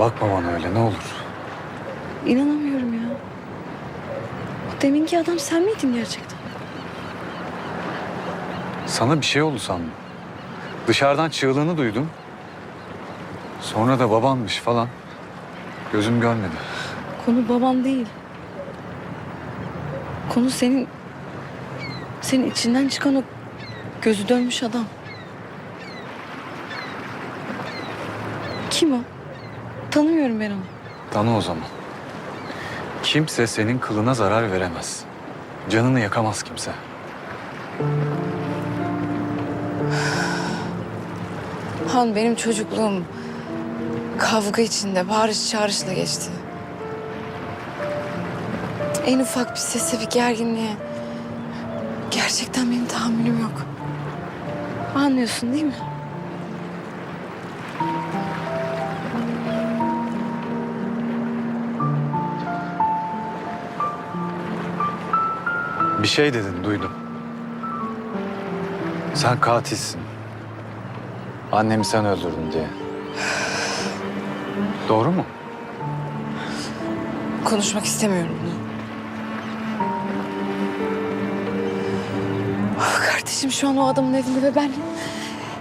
Bakma bana öyle ne olur. İnanamıyorum ya. O deminki adam sen miydin gerçekten? Sana bir şey oldu sandım. Dışarıdan çığlığını duydum. Sonra da babanmış falan. Gözüm görmedi. Konu babam değil. Konu senin... Senin içinden çıkan o gözü dönmüş adam. Kim o? Tanımıyorum ben onu. Tanı o zaman. Kimse senin kılına zarar veremez. Canını yakamaz kimse. Han benim çocukluğum kavga içinde bağırış çağrışla geçti. En ufak bir sese bir gerginliğe gerçekten benim tahammülüm yok. Anlıyorsun değil mi? Bir şey dedin duydum. Sen katilsin. Annemi sen öldürdün diye. Doğru mu? Konuşmak istemiyorum bunu. Ah, Kardeşim şu an o adamın evinde ve ben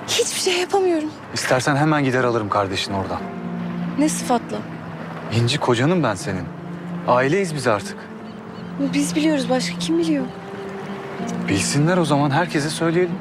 hiçbir şey yapamıyorum. İstersen hemen gider alırım kardeşini oradan. Ne sıfatla? İnci kocanım ben senin. Aileyiz biz artık. Biz biliyoruz başka kim biliyor? Bilsinler o zaman herkese söyleyelim.